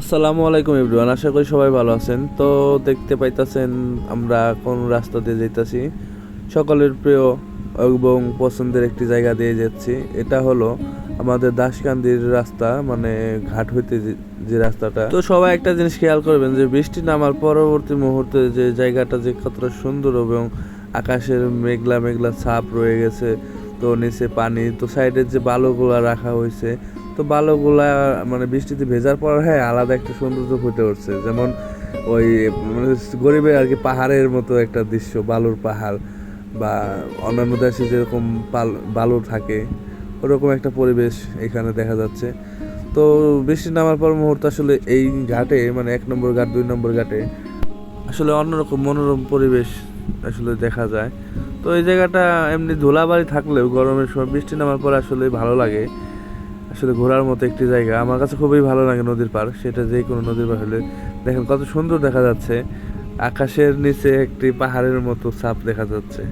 আসসালামু আলাইকুম এভরিওয়ান, আশা করি সবাই ভালো আছেন। তো দেখতে পাইতাছেন, আমরা কোন রাস্তা দিয়ে যাইতাছি। সকলের প্রিয় এবং পছন্দের একটি জায়গা দিয়ে যাচ্ছি। এটা হলো আমাদের দাসকান্দির রাস্তা মানে ঘাট হইতে যে- যে রাস্তাটা। তো সবাই একটা জিনিস খেয়াল করবেন যে, বৃষ্টি নামার পরবর্তী মুহূর্তে যে জায়গাটা যে কতটা সুন্দর এবং আকাশের মেঘলা মেঘলা ছাপ রয়ে গেছে, তো নিচে পানি, তো সাইডের যে বালুগুলা রাখা হয়েছে তো বালুগুলা মানে বৃষ্টিতে ভেজার পর হ্যাঁ আলাদা একটা সৌন্দর্য ফুটে উঠছে। যেমন ওই মানে গরিবের আর কি পাহাড়ের মতো একটা দৃশ্য, বালুর পাহাড় বা অন্যান্য দেশে যেরকম বালু থাকে, ওরকম একটা পরিবেশ এখানে দেখা যাচ্ছে। তো বৃষ্টি নামার পর মুহূর্তে আসলে এই ঘাটে মানে এক নম্বর ঘাট, দুই নম্বর ঘাটে আসলে অন্যরকম মনোরম পরিবেশ আসলে দেখা যায়। তো এই জায়গাটা এমনি ধুলাবাড়ি থাকলেও গরমের সময় বৃষ্টি নামার পর আসলে ভালো লাগে। আসলে ঘোরার মতো একটি জায়গা। আমার কাছে খুবই ভালো লাগে নদীর পার সেটা যে কোনো নদীর পার হলে দেখেন কত সুন্দর দেখা যাচ্ছে। আকাশের নিচে একটি পাহাড়ের মতো ছাপ দেখা যাচ্ছে।